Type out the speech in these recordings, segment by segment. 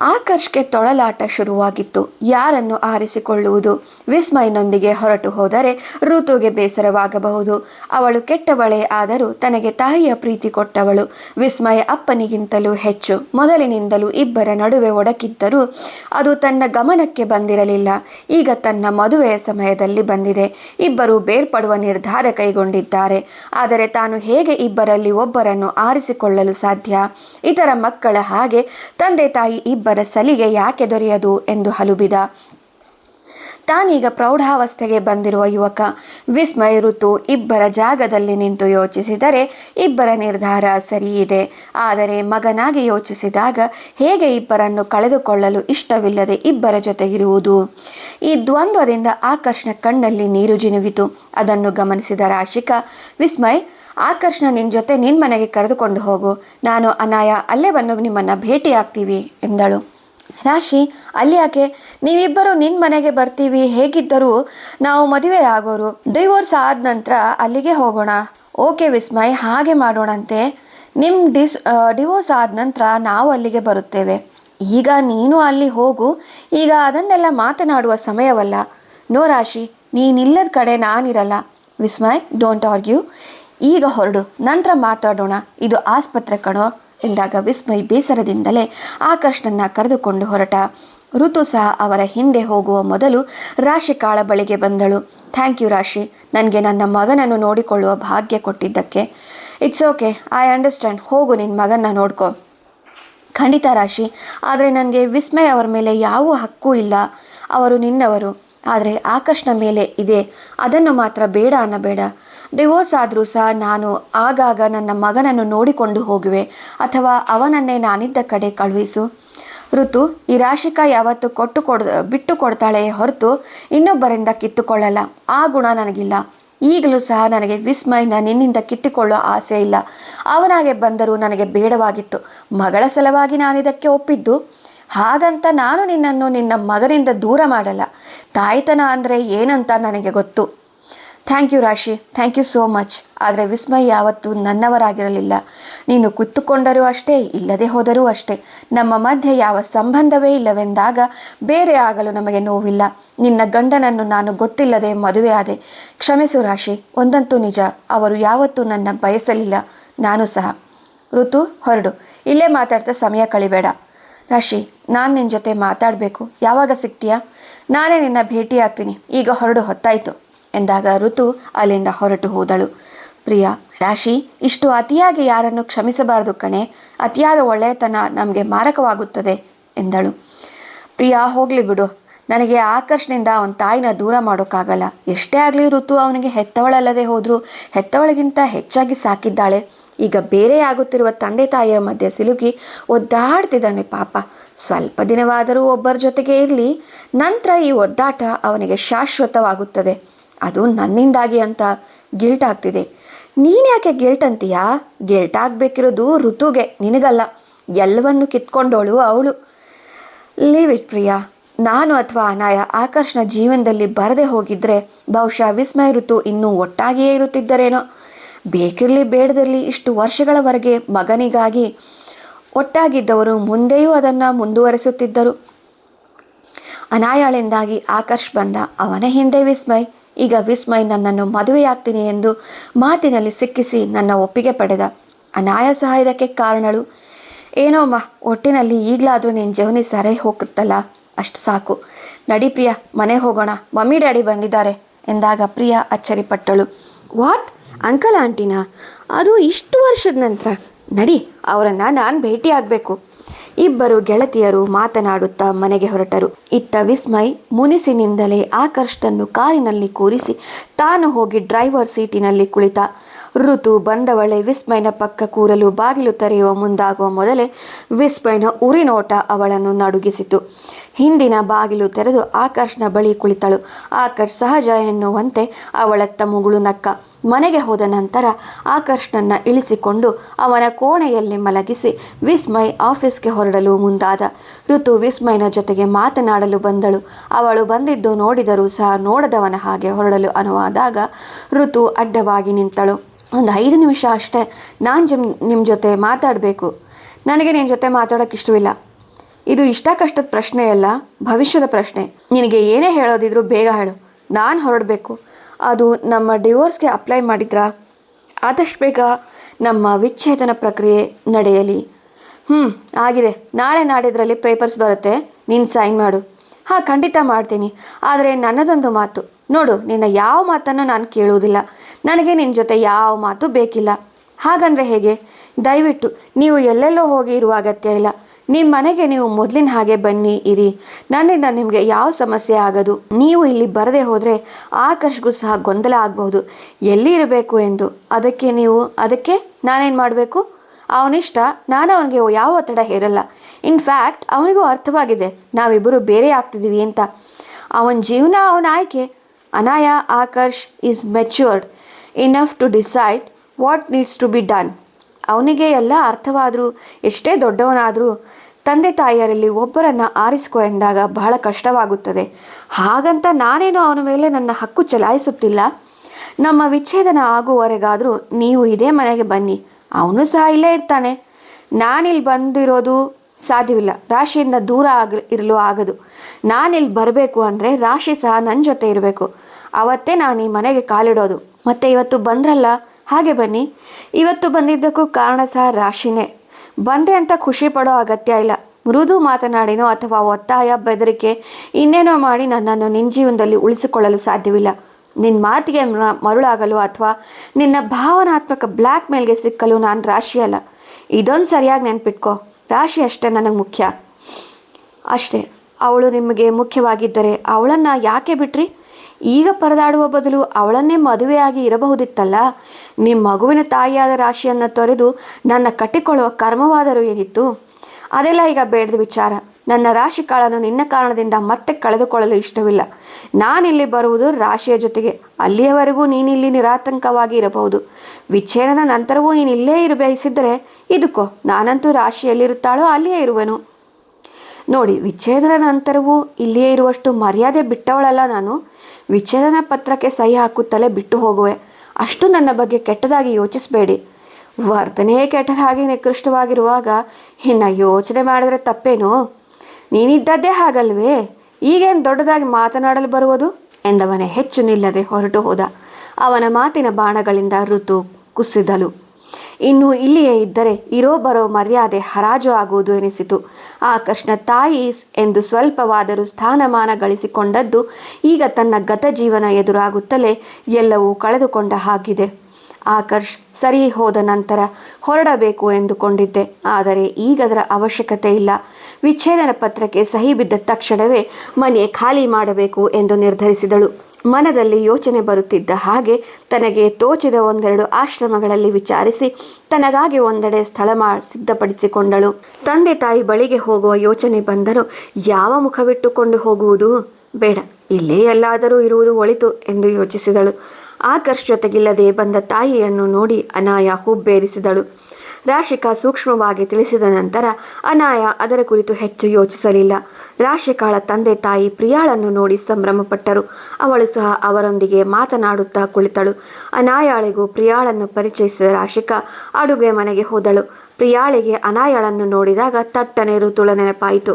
ಆಕರ್ಷ್ಗೆ ತೊಳಲಾಟ ಶುರುವಾಗಿತ್ತು. ಯಾರನ್ನು ಆರಿಸಿಕೊಳ್ಳುವುದು? ವಿಸ್ಮಯನೊಂದಿಗೆ ಹೊರಟು ಹೋದರೆ ಋತುಗೆ ಬೇಸರವಾಗಬಹುದು. ಅವಳು ಕೆಟ್ಟವಳೇ ಆದರೂ ತನಗೆ ತಾಯಿಯ ಪ್ರೀತಿ ಕೊಟ್ಟವಳು. ವಿಸ್ಮಯ ಅಪ್ಪನಿಗಿಂತಲೂ ಹೆಚ್ಚು. ಮೊದಲಿನಿಂದಲೂ ಇಬ್ಬರ ನಡುವೆ ಒಡಕಿದ್ದರೂ ಅದು ತನ್ನ ಗಮನಕ್ಕೆ ಬಂದಿರಲಿಲ್ಲ. ಈಗ ತನ್ನ ಮದುವೆಯ ಸಮಯದಲ್ಲಿ ಬಂದಿದೆ. ಇಬ್ಬರು ಬೇರ್ಪಡುವ ನಿರ್ಧಾರ ಕೈಗೊಂಡಿದ್ದಾರೆ. ಆದರೆ ತಾನು ಹೇಗೆ ಇಬ್ಬರಲ್ಲಿ ಒಬ್ಬರನ್ನು ಆರಿಸಿಕೊಳ್ಳಲು ಸಾಧ್ಯ? ಇತರ ಮಕ್ಕಳ ಹಾಗೆ ತಂದೆ ತಾಯಿ ಇಬ್ಬರ ಸಲಿಗೆ ಯಾಕೆ ದೊರೆಯದು ಎಂದು ಹಲುಬಿದ. ತಾನೀಗ ಪ್ರೌಢಾವಸ್ಥೆಗೆ ಬಂದಿರುವ ಯುವಕ, ವಿಸ್ಮಯ ಋತು ಇಬ್ಬರ ಜಾಗದಲ್ಲಿ ನಿಂತು ಯೋಚಿಸಿದರೆ ಇಬ್ಬರ ನಿರ್ಧಾರ ಸರಿಯಿದೆ ಆದರೆ ಮಗನಾಗಿ ಯೋಚಿಸಿದಾಗ ಹೇಗೆ ಇಬ್ಬರನ್ನು ಕಳೆದುಕೊಳ್ಳಲು ಇಷ್ಟವಿಲ್ಲದೆ ಇಬ್ಬರ ಜೊತೆಗಿರುವುದು ಈ ದ್ವಂದ್ವದಿಂದ ಆಕರ್ಷಣ ಕಣ್ಣಲ್ಲಿ ನೀರು ಜಿನುಗಿತು. ಅದನ್ನು ಗಮನಿಸಿದ ರಾಶಿಕಾ, ವಿಸ್ಮಯ್ ಆಕರ್ಷಣ ನಿನ್ನ ಜೊತೆ ನಿನ್ನ ಮನೆಗೆ ಕರೆದುಕೊಂಡು ಹೋಗು. ನಾನು ಅನಾಯ, ಅಲ್ಲೇ ಬಂದು ನಿಮ್ಮನ್ನು ಭೇಟಿಯಾಗ್ತೀವಿ ಎಂದಳು. ರಾಶಿ, ಅಲ್ಲಿ ಯಾಕೆ? ನೀವಿಬ್ಬರು ನಿನ್ನ ಮನೆಗೆ ಬರ್ತೀವಿ, ಹೇಗಿದ್ದರೂ ನಾವು ಮದುವೆ ಆಗೋರು. ಡಿವೋರ್ಸ್ ಆದ ನಂತರ ಅಲ್ಲಿಗೆ ಹೋಗೋಣ. ಓಕೆ ವಿಸ್ಮಯ್, ಹಾಗೆ ಮಾಡೋಣಂತೆ. ನಿಮ್ಮ ಡಿಸ್ ಡಿವೋರ್ಸ್ ಆದ ನಂತರ ನಾವು ಅಲ್ಲಿಗೆ ಬರುತ್ತೇವೆ. ಈಗ ನೀನು ಅಲ್ಲಿ ಹೋಗು. ಈಗ ಅದನ್ನೆಲ್ಲ ಮಾತನಾಡುವ ಸಮಯವಲ್ಲ. ನೋ ರಾಶಿ, ನೀನಿಲ್ಲದ ಕಡೆ ನಾನಿರಲ್ಲ. Vismay, don't argue. ಈಗ ಹೊರಡು. ನಂತರ ಮಾತಾಡೋಣ. ಇದು ಆಸ್ಪತ್ರೆ ಕಣೋ ಎಂದಾಗ ವಿಸ್ಮಯ್ ಬೇಸರದಿಂದಲೇ ಆಕರ್ಷ್ಣನ್ನ ಕರೆದುಕೊಂಡು ಹೊರಟ. ಋತು ಸಹ ಅವರ ಹಿಂದೆ ಹೋಗುವ ಮೊದಲು ರಾಶಿಕಾಳ ಬಳಿಗೆ ಬಂದಳು. ಥ್ಯಾಂಕ್ ಯು ರಾಶಿ. ನನಗೆ ನನ್ನ ಮಗನನ್ನು ನೋಡಿಕೊಳ್ಳುವ ಭಾಗ್ಯ ಕೊಟ್ಟಿದ್ದಕ್ಕೆ. It's okay. I understand. ಹೋಗು ನಿನ್ನ ಮಗನ್ನ ನೋಡ್ಕೊ. ಖಂಡಿತ ರಾಶಿ. ಆದರೆ ನನಗೆ ವಿಸ್ಮಯ್ ಅವರ ಮೇಲೆ ಯಾವ ಹಕ್ಕೂ ಇಲ್ಲ. ಅವರು ನಿನ್ನವರು. ಆದರೆ ಆಕರ್ಷಣ ಮೇಲೆ ಇದೆ. ಅದನ್ನು ಮಾತ್ರ ಬೇಡ ಅನ್ನಬೇಡ. ಡಿವೋರ್ಸ್ ಆದರೂ ಸಹ ನಾನು ಆಗಾಗ ನನ್ನ ಮಗನನ್ನು ನೋಡಿಕೊಂಡು ಹೋಗುವೆ. ಅಥವಾ ಅವನನ್ನೇ ನಾನಿದ್ದ ಕಡೆ ಕಳುಹಿಸು. ಋತು, ಈ ರಾಶಿಕಾ ಯಾವತ್ತು ಕೊಟ್ಟು ಕೊಡ್, ಬಿಟ್ಟು ಕೊಡ್ತಾಳೆ ಹೊರತು ಇನ್ನೊಬ್ಬರಿಂದ ಕಿತ್ತುಕೊಳ್ಳಲ್ಲ. ಆ ಗುಣ ನನಗಿಲ್ಲ. ಈಗಲೂ ಸಹ ನನಗೆ ವಿಸ್ಮಯನ ನಿನ್ನಿಂದ ಕಿತ್ತುಕೊಳ್ಳೋ ಆಸೆ ಇಲ್ಲ. ಅವನಾಗೆ ಬಂದರೂ ನನಗೆ ಬೇಡವಾಗಿತ್ತು. ಮಗಳ ಸಲುವಾಗಿ ನಾನಿದಕ್ಕೆ ಒಪ್ಪಿದ್ದು. ಹಾಗಂತ ನಾನು ನಿನ್ನನ್ನು ನಿನ್ನ ಮಗನಿಂದ ದೂರ ಮಾಡಲ್ಲ. ತಾಯ್ತನ ಅಂದರೆ ಏನಂತ ನನಗೆ ಗೊತ್ತು. Thank you Rashi. Thank you so much ಆದರೆ ವಿಸ್ಮಯ್ ಯಾವತ್ತೂ ನನ್ನವರಾಗಿರಲಿಲ್ಲ. ನೀನು ಕುತ್ತುಕೊಂಡರೂ ಅಷ್ಟೇ, ಇಲ್ಲದೆ ಹೋದರೂ ಅಷ್ಟೇ. ನಮ್ಮ ಮಧ್ಯೆ ಯಾವ ಸಂಬಂಧವೇ ಇಲ್ಲವೆಂದಾಗ ಬೇರೆ ಆಗಲು ನಮಗೆ ನೋವಿಲ್ಲ. ನಿನ್ನ ಗಂಡನನ್ನು ನಾನು ಗೊತ್ತಿಲ್ಲದೆ ಮದುವೆ ಆದೆ. ಕ್ಷಮಿಸು ರಾಶಿ, ಒಂದಂತೂ ನಿಜ, ಅವರು ಯಾವತ್ತೂ ನನ್ನ ಬಯಸಲಿಲ್ಲ. ನಾನು ಸಹ. ಋತು, ಹೊರಡು. ಇಲ್ಲೇ ಮಾತಾಡ್ತಾ ಸಮಯ ಕಳಿಬೇಡ. ರಾಶಿ, ನಾನು ನಿನ್ನ ಜೊತೆ ಮಾತಾಡಬೇಕು. ಯಾವಾಗ ಸಿಗ್ತೀಯಾ? ನಾನೇ ನಿನ್ನ ಭೇಟಿ ಆಗ್ತೀನಿ ಈಗ ಹೊರಡು ಹೊತ್ತಾಯಿತು ಎಂದಾಗ ಋತು ಅಲ್ಲಿಂದ ಹೊರಟು ಹೋದಳು. ಪ್ರಿಯ, ರಾಶಿ, ಇಷ್ಟು ಅತಿಯಾಗಿ ಯಾರನ್ನು ಕ್ಷಮಿಸಬಾರದು ಕಣೆ. ಅತಿಯಾದ ಒಳ್ಳೆಯತನ ನಮಗೆ ಮಾರಕವಾಗುತ್ತದೆ ಎಂದಳು. ಪ್ರಿಯಾ, ಹೋಗ್ಲಿ ಬಿಡು. ನನಗೆ ಆಕರ್ಷಣೆಯಿಂದ ಅವನ ತಾಯಿನ ದೂರ ಮಾಡೋಕ್ಕಾಗಲ್ಲ. ಎಷ್ಟೇ ಆಗಲಿ ಋತು ಅವನಿಗೆ ಹೆತ್ತವಳಲ್ಲದೆ ಹೋದರೂ, ಹೆತ್ತವಳಿಗಿಂತ ಹೆಚ್ಚಾಗಿ ಸಾಕಿದ್ದಾಳೆ. ಈಗ ಬೇರೆ ಆಗುತ್ತಿರುವ ತಂದೆ ತಾಯಿಯ ಮಧ್ಯೆ ಸಿಲುಕಿ ಒದ್ದಾಡ್ತಿದ್ದಾನೆ ಪಾಪ. ಸ್ವಲ್ಪ ದಿನವಾದರೂ ಒಬ್ಬರ ಜೊತೆಗೆ ಇರಲಿ, ನಂತರ ಈ ಒದ್ದಾಟ ಅವನಿಗೆ ಶಾಶ್ವತವಾಗುತ್ತದೆ. ಅದು ನನ್ನಿಂದಾಗಿ ಅಂತ ಗಿಲ್ಟ್ ಆಗ್ತಿದೆ. ನೀನ್ಯಾಕೆ ಗಿಲ್ಟ್ ಅಂತೀಯಾ? ಗಿಲ್ಟ್ ಆಗಬೇಕಿರೋದು ಋತುಗೆ, ನಿನಗಲ್ಲ. ಎಲ್ಲವನ್ನು ಕಿತ್ಕೊಂಡವಳು ಅವಳು. Leave it Priya. ನಾನು ಅಥವಾ ಅನಾಯ ಆಕರ್ಷಣ ಜೀವನದಲ್ಲಿ ಬರದೆ ಹೋಗಿದ್ರೆ ಬಹುಶಃ ವಿಸ್ಮಯ ಋತು ಇನ್ನೂ ಒಟ್ಟಾಗಿಯೇ ಇರುತ್ತಿದ್ದರೇನೋ. ಬೇಕಿರಲಿ ಬೇಡದಿರಲಿ ಇಷ್ಟು ವರ್ಷಗಳವರೆಗೆ ಮಗನಿಗಾಗಿ ಒಟ್ಟಾಗಿದ್ದವರು ಮುಂದೆಯೂ ಅದನ್ನ ಮುಂದುವರಿಸುತ್ತಿದ್ದರು. ಅನಾಯಾಳಿಂದಾಗಿ ಆಕರ್ಷ್ ಬಂದ ಅವನ ಹಿಂದೆ ವಿಸ್ಮಯ್. ಈಗ ವಿಸ್ಮಯ್ ನನ್ನನ್ನು ಮದುವೆಯಾಗ್ತೀನಿ ಎಂದು ಮಾತಿನಲ್ಲಿ ಸಿಕ್ಕಿಸಿ ನನ್ನ ಒಪ್ಪಿಗೆ ಪಡೆದ. ಅನಾಯ ಸಹ ಇದಕ್ಕೆ ಕಾರಣಳು ಮಾ ಒಟ್ಟಿನಲ್ಲಿ ಈಗಲಾದರೂ ನಿನ್ನ ಜವನಿ ಸರಿ ಹೋಗುತ್ತಲ್ಲ, ಅಷ್ಟು ಸಾಕು. ನಡಿ ಪ್ರಿಯ ಮನೆ ಹೋಗೋಣ. ಮಮ್ಮಿ ಡ್ಯಾಡಿ ಬಂದಿದ್ದಾರೆ, ಎಂದಾಗ ಪ್ರಿಯಾ ಅಚ್ಚರಿಪಟ್ಟಳು. ವಾಟ್? ಅಂಕಲ್ ಆಂಟಿನಾ, ಅದು ಇಷ್ಟು ವರ್ಷದ ನಂತರ. ನಡಿ, ಅವರನ್ನು ನಾನು ಭೇಟಿ ಆಗಬೇಕು. ಇಬ್ಬರು ಗೆಳತಿಯರು ಮಾತನಾಡುತ್ತಾ ಮನೆಗೆ ಹೊರಟರು. ಇತ್ತ ವಿಸ್ಮಯ್ ಮುನಿಸಿನಿಂದಲೇ ಆಕರ್ಷ್ಟನ್ನು ಕಾರಿನಲ್ಲಿ ಕೂರಿಸಿ ತಾನು ಹೋಗಿ ಡ್ರೈವರ್ ಸೀಟಿನಲ್ಲಿ ಕುಳಿತ. ಋತು ಬಂದವಳೆ ವಿಸ್ಮಯನ ಪಕ್ಕ ಕೂರಲು ಬಾಗಿಲು ತೆರೆಯುವ ಮುಂದಾಗುವ ಮೊದಲೇ ವಿಸ್ಮಯನ ಉರಿನೋಟ ಅವಳನ್ನು ನಡುಗಿಸಿತು. ಹಿಂದಿನ ಬಾಗಿಲು ತೆರೆದು ಆಕರ್ಷ್ನ ಬಳಿ ಕುಳಿತಳು. ಆಕರ್ಷ್ ಸಹಜ ಎನ್ನುವಂತೆ ಅವಳತ್ತ ಮುಗುಳು ನಕ್ಕ. ಮನೆಗೆ ಹೋದ ನಂತರ ಆಕರ್ಷ್ನನ್ನ ಇಳಿಸಿಕೊಂಡು ಅವನ ಕೋಣೆಯಲ್ಲಿ ಮಲಗಿಸಿ ವಿಸ್ಮಯ್ ಆಫೀಸ್ಗೆ ಹೊರಡಲು ಮುಂದಾದ. ಋತು ವಿಸ್ಮಯನ ಜೊತೆಗೆ ಮಾತನಾಡಲು ಬಂದಳು. ಅವಳು ಬಂದಿದ್ದು ನೋಡಿದರೂ ಸಹ ನೋಡದವನ ಹಾಗೆ ಹೊರಡಲು ಅನುವಾದಾಗ ಋತು ಅಡ್ಡವಾಗಿ ನಿಂತಳು. ಒಂದು ಐದು ನಿಮಿಷ ಅಷ್ಟೇ ನಾನು ಜಿಮ್ ನಿಮ್ಮ ಜೊತೆ ಮಾತಾಡಬೇಕು. ನನಗೆ ನಿನ್ನ ಜೊತೆ ಮಾತಾಡೋಕೆ ಇಷ್ಟವಿಲ್ಲ. ಇದು ಇಷ್ಟ ಕಷ್ಟದ ಪ್ರಶ್ನೆ ಅಲ್ಲ, ಭವಿಷ್ಯದ ಪ್ರಶ್ನೆ. ನಿನಗೆ ಏನೇ ಹೇಳೋದಿದ್ರು ಬೇಗ ಹೇಳು. ನಾನು ಹೊರಡಬೇಕು. ಅದು ನಮ್ಮ ಡಿವೋರ್ಸ್ಗೆ ಅಪ್ಲೈ ಮಾಡಿದ್ರಾ? ಆದಷ್ಟು ಬೇಗ ನಮ್ಮ ವಿಚ್ಛೇದನ ಪ್ರಕ್ರಿಯೆ ನಡೆಯಲಿ. ಹ್ಞೂ ಆಗಿದೆ. ನಾಳೆ ನಾಡಿದ್ರಲ್ಲಿ ಪೇಪರ್ಸ್ ಬರುತ್ತೆ. ನೀನು ಸೈನ್ ಮಾಡು. ಹಾಂ, ಖಂಡಿತ ಮಾಡ್ತೀನಿ. ಆದರೆ ನನ್ನದೊಂದು ಮಾತು. ನೋಡು, ನಿನ್ನ ಯಾವ ಮಾತನ್ನು ನಾನು ಕೇಳುವುದಿಲ್ಲ. ನನಗೆ ನಿನ್ನ ಜೊತೆ ಯಾವ ಮಾತು ಬೇಕಿಲ್ಲ. ಹಾಗಂದ್ರೆ ಹೇಗೆ? ದಯವಿಟ್ಟು, ನೀವು ಎಲ್ಲೆಲ್ಲೋ ಹೋಗಿ ಇರುವ ಅಗತ್ಯ ಇಲ್ಲ. ನಿಮ್ಮ ಮನೆಗೆ ನೀವು ಮೊದಲಿನ ಹಾಗೆ ಬನ್ನಿ, ಇರಿ. ನನ್ನಿಂದ ನಿಮಗೆ ಯಾವ ಸಮಸ್ಯೆ ಆಗದು? ನೀವು ಇಲ್ಲಿ ಬರದೆ ಹೋದರೆ ಆಕರ್ಷಗೂ ಸಹ ಗೊಂದಲ ಆಗಬಹುದು. ಎಲ್ಲಿ ಇರಬೇಕು ಎಂದು? ಅದಕ್ಕೆ ನೀವು, ಅದಕ್ಕೆ ನಾನೇನು ಮಾಡಬೇಕು? ಅವನಿಷ್ಟ, ನಾನು ಅವನಿಗೆ ಯಾವ ಒತ್ತಡ ಹೇರಲ್ಲ. ಇನ್ಫ್ಯಾಕ್ಟ್ ಅವನಿಗೂ ಅರ್ಥವಾಗಿದೆ. ನಾವಿಬ್ಬರು ಬೇರೆ ಆಗ್ತಿದ್ದೀವಿ ಅಂತ. ಅವನ ಜೀವನ, ಅವನ ಆಯ್ಕೆ. Anaya Akarsh is matured enough to decide what needs to be done ಅವನಿಗೆ ಎಲ್ಲ ಅರ್ಥವಾದರೂ, ಎಷ್ಟೇ ದೊಡ್ಡವನಾದರೂ, ತಂದೆ ತಾಯಿಯರಲ್ಲಿ ಒಬ್ಬರನ್ನು ಆರಿಸ್ಕೊ ಎಂದಾಗ ಬಹಳ ಕಷ್ಟವಾಗುತ್ತದೆ. ಹಾಗಂತ ನಾನೇನು ಅವನ ಮೇಲೆ ನನ್ನ ಹಕ್ಕು ಚಲಾಯಿಸುತ್ತಿಲ್ಲ? ನಮ್ಮ ವಿಚ್ಛೇದನ ಆಗುವವರೆಗಾದರೂ ನೀವು ಇದೇ ಮನೆಗೆ ಬನ್ನಿ. ಅವನು ಸಹ ಇಲ್ಲೇ ಇರ್ತಾನೆ. ನಾನಿಲ್ಲಿ ಬಂದಿರೋದು ಸಾಧ್ಯವಿಲ್ಲ. ರಾಶಿಯಿಂದ ದೂರ ಆಗ, ಇರಲು ಆಗದು. ನಾನಿಲ್ಲಿ ಬರಬೇಕು ಅಂದರೆ ರಾಶಿ ಸಹ ನನ್ನ ಜೊತೆ ಇರಬೇಕು. ಅವತ್ತೇ ನಾನು ಈ ಮನೆಗೆ ಕಾಲಿಡೋದು. ಮತ್ತೆ ಇವತ್ತು ಬಂದ್ರಲ್ಲ? ಹಾಗೆ ಬನ್ನಿ. ಇವತ್ತು ಬಂದಿದ್ದಕ್ಕೂ ಕಾರಣ ಸಹ ರಾಶಿನೇ. ಬಂದೆ ಅಂತ ಖುಷಿ ಪಡೋ ಅಗತ್ಯ ಇಲ್ಲ. ಮೃದು ಮಾತನಾಡಿನೋ ಅಥವಾ ಒತ್ತಾಯ, ಬೆದರಿಕೆ ಇನ್ನೇನೋ ಮಾಡಿ ನನ್ನನ್ನು ನಿನ್ನ ಜೀವನದಲ್ಲಿ ಉಳಿಸಿಕೊಳ್ಳಲು ಸಾಧ್ಯವಿಲ್ಲ. ನಿನ್ನ ಮಾತಿಗೆ ಮರುಳಾಗಲು ಅಥವಾ ನಿನ್ನ ಭಾವನಾತ್ಮಕ ಬ್ಲ್ಯಾಕ್ ಮೇಲ್ಗೆ ಸಿಕ್ಕಲು ನಾನು ರಾಶಿ ಅಲ್ಲ. ಇದೊಂದು ಸರಿಯಾಗಿ ನೆನ್ಪಿಟ್ಕೋ. ರಾಶಿ ಅಷ್ಟೇ ನನಗೆ ಮುಖ್ಯ. ಅಷ್ಟೇ, ಅವಳು ನಿಮಗೆ ಮುಖ್ಯವಾಗಿದ್ದರೆ ಅವಳನ್ನು ಯಾಕೆ ಬಿಟ್ರಿ? ಈಗ ಪರದಾಡುವ ಬದಲು ಅವಳನ್ನೇ ಮದುವೆಯಾಗಿ ಇರಬಹುದಿತ್ತಲ್ಲ? ನಿಮ್ಮ ಮಗುವಿನ ತಾಯಿಯಾದ ರಾಶಿಯನ್ನು ತೊರೆದು ನನ್ನ ಕಟ್ಟಿಕೊಳ್ಳುವ ಕರ್ಮವಾದರೂ ಏನಿತ್ತು? ಅದೆಲ್ಲ ಈಗ ಬೇಡದ ವಿಚಾರ. ನನ್ನ ರಾಶಿ ಕಾಳನ್ನು ನಿನ್ನ ಕಾರಣದಿಂದ ಮತ್ತೆ ಕಳೆದುಕೊಳ್ಳಲು ಇಷ್ಟವಿಲ್ಲ. ನಾನಿಲ್ಲಿ ಬರುವುದು ರಾಶಿಯ ಜೊತೆಗೆ. ಅಲ್ಲಿಯವರೆಗೂ ನೀನಿಲ್ಲಿ ನಿರಾತಂಕವಾಗಿ ಇರಬಹುದು. ವಿಚ್ಛೇದನ ನಂತರವೂ ನೀನು ಇಲ್ಲೇ ಇರಬಯಸಿದ್ದರೆ ಇದಕ್ಕೋ ನಾನಂತೂ ರಾಶಿಯಲ್ಲಿರುತ್ತಾಳೋ ಅಲ್ಲಿಯೇ ಇರುವೆನು. ನೋಡಿ, ವಿಚ್ಛೇದನ ನಂತರವೂ ಇಲ್ಲಿಯೇ ಇರುವಷ್ಟು ಮರ್ಯಾದೆ ಬಿಟ್ಟವಳಲ್ಲ ನಾನು. ವಿಚ್ಛೇದನ ಪತ್ರಕ್ಕೆ ಸಹಿ ಹಾಕುತ್ತಲೇ ಬಿಟ್ಟು ಹೋಗುವೆ. ಅಷ್ಟು ನನ್ನ ಬಗ್ಗೆ ಕೆಟ್ಟದಾಗಿ ಯೋಚಿಸಬೇಡಿ. ವರ್ತನೆಯೇ ಕೆಟ್ಟದಾಗಿ ನಿಕೃಷ್ಟವಾಗಿರುವಾಗ ಇನ್ನ ಯೋಚನೆ ಮಾಡಿದ್ರೆ ತಪ್ಪೇನು? ನೀನಿದ್ದದ್ದೇ ಹಾಗಲ್ವೇ? ಈಗೇನು ದೊಡ್ಡದಾಗಿ ಮಾತನಾಡಲು ಬರುವುದು? ಎಂದವನೇ ಹೆಚ್ಚು ನಿಲ್ಲದೆ ಹೊರಟು ಹೋದ. ಅವನ ಮಾತಿನ ಬಾಣಗಳಿಂದ ಋತು ಕುಸಿದಳು. ಇನ್ನು ಇಲ್ಲಿಯೇ ಇದ್ದರೆ ಇರೋ ಬರೋ ಮರ್ಯಾದೆ ಹರಾಜು ಆಗುವುದು ಎನಿಸಿತು. ಆ ಕೃಷ್ಣ ತಾಯಿ ಎಂದು ಸ್ವಲ್ಪವಾದರೂ ಸ್ಥಾನಮಾನ ಗಳಿಸಿಕೊಂಡದ್ದು ಈಗ ತನ್ನ ಗತ ಜೀವನ ಎದುರಾಗುತ್ತಲೇ ಎಲ್ಲವೂ ಕಳೆದುಕೊಂಡ ಹಾಗಿದೆ. ಆಕರ್ಷ್ ಸರಿ ಹೋದ ನಂತರ ಹೊರಡಬೇಕು ಎಂದುಕೊಂಡಿದ್ದೆ. ಆದರೆ ಈಗದರ ಅವಶ್ಯಕತೆ ಇಲ್ಲ. ವಿಚ್ಛೇದನ ಪತ್ರಕ್ಕೆ ಸಹಿ ಬಿದ್ದ ತಕ್ಷಣವೇ ಮನೆ ಖಾಲಿ ಮಾಡಬೇಕು ಎಂದು ನಿರ್ಧರಿಸಿದಳು. ಮನದಲ್ಲಿ ಯೋಚನೆ ಬರುತ್ತಿದ್ದ ಹಾಗೆ ತನಗೆ ತೋಚಿದ ಒಂದೆರಡು ಆಶ್ರಮಗಳಲ್ಲಿ ವಿಚಾರಿಸಿ ತನಗಾಗಿ ಒಂದೆಡೆ ಸ್ಥಳ ಮಾ ಸಿದ್ಧಪಡಿಸಿಕೊಂಡಳು. ತಂದೆ ತಾಯಿ ಬಳಿಗೆ ಹೋಗುವ ಯೋಚನೆ ಬಂದರೂ ಯಾವ ಮುಖವಿಟ್ಟುಕೊಂಡು ಹೋಗುವುದು? ಬೇಡ, ಇಲ್ಲೇ ಎಲ್ಲಾದರೂ ಇರುವುದು ಒಳಿತು ಎಂದು ಯೋಚಿಸಿದಳು. ಆಕರ್ಷ್ ಜೊತೆಗಿಲ್ಲದೆ ಬಂದ ತಾಯಿಯನ್ನು ನೋಡಿ ಅನಾಯ ಹುಬ್ಬೇರಿಸಿದಳು. ರಾಶಿಕಾ ಸೂಕ್ಷ್ಮವಾಗಿ ತಿಳಿಸಿದ ನಂತರ ಅನಾಯ ಅದರ ಕುರಿತು ಹೆಚ್ಚು ಯೋಚಿಸಲಿಲ್ಲ. ರಾಶಿಕಾಳ ತಂದೆ ತಾಯಿ ಪ್ರಿಯಾಳನ್ನು ನೋಡಿ ಸಂಭ್ರಮಪಟ್ಟರು. ಅವಳು ಸಹ ಅವರೊಂದಿಗೆ ಮಾತನಾಡುತ್ತಾ ಕುಳಿತಳು. ಅನಾಯಾಳಿಗೂ ಪ್ರಿಯಾಳನ್ನು ಪರಿಚಯಿಸಿದ ರಾಶಿಕಾ ಅಡುಗೆ ಮನೆಗೆ ಹೋದಳು. ಪ್ರಿಯಾಳಿಗೆ ಅನಾಯಾಳನ್ನು ನೋಡಿದಾಗ ತಟ್ಟನೆ ಋತುಳ ನೆನಪಾಯಿತು.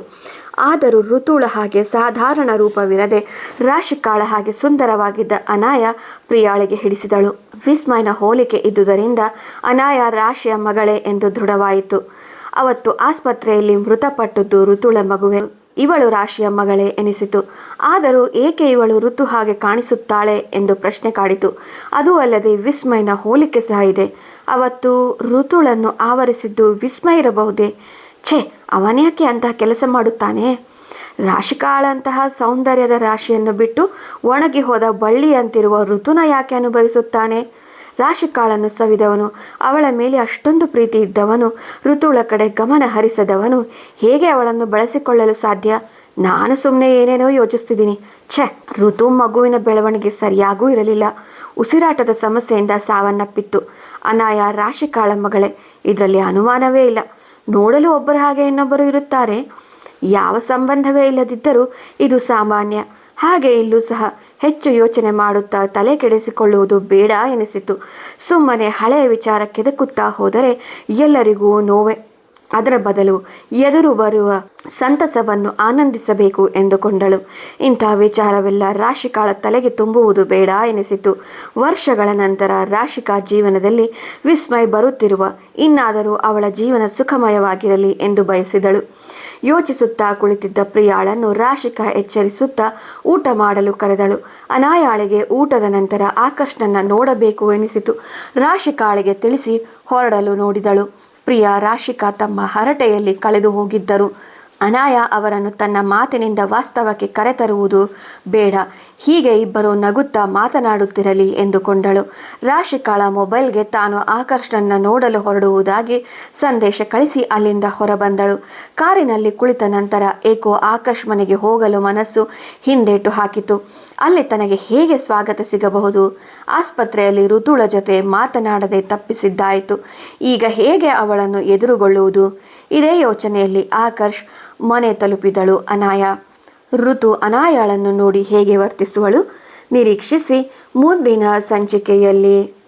ಆದರೂ ಋತುಳ ಹಾಗೆ ಸಾಧಾರಣ ರೂಪವಿರದೆ ರಾಶಿಕಾಳ ಹಾಗೆ ಸುಂದರವಾಗಿದ್ದ ಅನಾಯ ಪ್ರಿಯಾಳಿಗೆ ಹಿಡಿಸಿದಳು. ವಿಸ್ಮಯನ ಹೋಲಿಕೆ ಇದ್ದುದರಿಂದ ಅನಾಯ ರಾಶಿಯ ಮಗಳೇ ಎಂದು ದೃಢವಾಯಿತು. ಅವತ್ತು ಆಸ್ಪತ್ರೆಯಲ್ಲಿ ಮೃತಪಟ್ಟದ್ದು ಋತುಳ ಮಗುವೆ. ಇವಳು ರಾಶಿಯ ಮಗಳೇ ಎನಿಸಿತು. ಆದರೂ ಏಕೆ ಇವಳು ಋತು ಹಾಗೆ ಕಾಣಿಸುತ್ತಾಳೆ ಎಂದು ಪ್ರಶ್ನೆ ಕಾಡಿತು. ಅದೂ ಅಲ್ಲದೆ ವಿಸ್ಮಯನ ಹೋಲಿಕೆ ಸಹ ಇದೆ. ಅವತ್ತು ಋತುಳನ್ನು ಆವರಿಸಿದ್ದು ವಿಸ್ಮಯ ಇರಬಹುದೇ? ಛೇ ಅವನ್ಯಾಕೆ ಅಂತಹ ಕೆಲಸ ಮಾಡುತ್ತಾನೆ? ರಾಶಿಕಾಳಂತಹ ಸೌಂದರ್ಯದ ರಾಶಿಯನ್ನು ಬಿಟ್ಟು ಒಣಗಿ ಹೋದ ಬಳ್ಳಿಯಂತಿರುವ ಋತುನ ಯಾಕೆ ಅನುಭವಿಸುತ್ತಾನೆ? ರಾಶಿಕಾಳನ್ನು ಸವಿದವನು, ಅವಳ ಮೇಲೆ ಅಷ್ಟೊಂದು ಪ್ರೀತಿ ಇದ್ದವನು, ಋತುಳ ಕಡೆ ಗಮನ ಹರಿಸದವನು, ಹೇಗೆ ಅವಳನ್ನು ಬಳಸಿಕೊಳ್ಳಲು ಸಾಧ್ಯ? ನಾನು ಸುಮ್ಮನೆ ಏನೇನೋ ಯೋಚಿಸ್ತಿದ್ದೀನಿ. ಛೆ, ಋತು ಮಗುವಿನ ಬೆಳವಣಿಗೆ ಸರಿಯಾಗೂ ಇರಲಿಲ್ಲ. ಉಸಿರಾಟದ ಸಮಸ್ಯೆಯಿಂದ ಸಾವನ್ನಪ್ಪಿತ್ತು. ಅನಾಯ ರಾಶಿಕಾಳ ಮಗಳೇ, ಇದರಲ್ಲಿ ಅನುಮಾನವೇ ಇಲ್ಲ. ನೋಡಲು ಒಬ್ಬರ ಹಾಗೆ ಇನ್ನೊಬ್ಬರು ಇರುತ್ತಾರೆ. ಯಾವ ಸಂಬಂಧವೇ ಇಲ್ಲದಿದ್ದರೂ ಇದು ಸಾಮಾನ್ಯ. ಹಾಗೆ ಇಲ್ಲೂ ಸಹ ಹೆಚ್ಚು ಯೋಚನೆ ಮಾಡುತ್ತಾ ತಲೆ ಕೆಡಿಸಿಕೊಳ್ಳುವುದು ಬೇಡ ಎನಿಸಿತು. ಸುಮ್ಮನೆ ಹಳೆಯ ವಿಚಾರ ಕೆದಕುತ್ತಾ ಹೋದರೆ ಎಲ್ಲರಿಗೂ ನೋವೆ. ಅದರ ಬದಲು ಎದುರು ಬರುವ ಸಂತಸವನ್ನು ಆನಂದಿಸಬೇಕು ಎಂದುಕೊಂಡಳು. ಇಂತಹ ವಿಚಾರವೆಲ್ಲ ರಾಶಿಕಾಳ ತಲೆಗೆ ತುಂಬುವುದು ಬೇಡ ಎನಿಸಿತು. ವರ್ಷಗಳ ನಂತರ ರಾಶಿಕಾ ಜೀವನದಲ್ಲಿ ವಿಸ್ಮಯ ಬರುತ್ತಿರುವ ಇನ್ನಾದರೂ ಅವಳ ಜೀವನ ಸುಖಮಯವಾಗಿರಲಿ ಎಂದು ಬಯಸಿದಳು. ಯೋಚಿಸುತ್ತಾ ಕುಳಿತಿದ್ದ ಪ್ರಿಯಾಳನ್ನು ರಾಶಿಕಾ ಎಚ್ಚರಿಸುತ್ತಾ ಊಟ ಮಾಡಲು ಕರೆದಳು. ಅನಾಯಾಳಿಗೆ ಊಟದ ನಂತರ ಆಕರ್ಷಣನ್ನ ನೋಡಬೇಕು ಎನಿಸಿತು. ರಾಶಿಕಾಳಿಗೆ ತಿಳಿಸಿ ಹೊರಡಲು ನೋಡಿದಳು. ಪ್ರಿಯ ರಾಶಿಕಾ ತಮ್ಮ ಹರಟೆಯಲ್ಲಿ ಕಳೆದು ಹೋಗಿದ್ದರು. ಅನಾಯ ಅವರನ್ನು ತನ್ನ ಮಾತಿನಿಂದ ವಾಸ್ತವಕ್ಕೆ ಕರೆತರುವುದು ಬೇಡ. ಹೀಗೆ ಇಬ್ಬರು ನಗುತ್ತಾ ಮಾತನಾಡುತ್ತಿರಲಿ ಎಂದುಕೊಂಡಳು. ರಾಶಿಕಾಳ ಮೊಬೈಲ್ಗೆ ತಾನು ಆಕರ್ಷಣನ್ನ ನೋಡಲು ಹೊರಡುವುದಾಗಿ ಸಂದೇಶ ಕಳಿಸಿ ಅಲ್ಲಿಂದ ಹೊರಬಂದಳು. ಕಾರಿನಲ್ಲಿ ಕುಳಿತ ನಂತರ ಏಕೋ ಆಕರ್ಷ್ ಹೋಗಲು ಮನಸ್ಸು ಹಿಂದೇಟು ಹಾಕಿತು. ಅಲ್ಲಿ ತನಗೆ ಹೇಗೆ ಸ್ವಾಗತ ಸಿಗಬಹುದು? ಆಸ್ಪತ್ರೆಯಲ್ಲಿ ಋತುಳ ಜೊತೆ ಮಾತನಾಡದೆ ತಪ್ಪಿಸಿದ್ದಾಯಿತು. ಈಗ ಹೇಗೆ ಅವಳನ್ನು ಎದುರುಗೊಳ್ಳುವುದು? ಇದೇ ಯೋಚನೆಯಲ್ಲಿ ಆಕರ್ಷ್ ಮನೆ ತಲುಪಿದಳು ಅನಾಯ. ಋತು ಅನಾಯಳನ್ನು ನೋಡಿ ಹೇಗೆ ವರ್ತಿಸುವಳು? ನಿರೀಕ್ಷಿಸಿ ಮುಂದಿನ ಸಂಚಿಕೆಯಲ್ಲಿ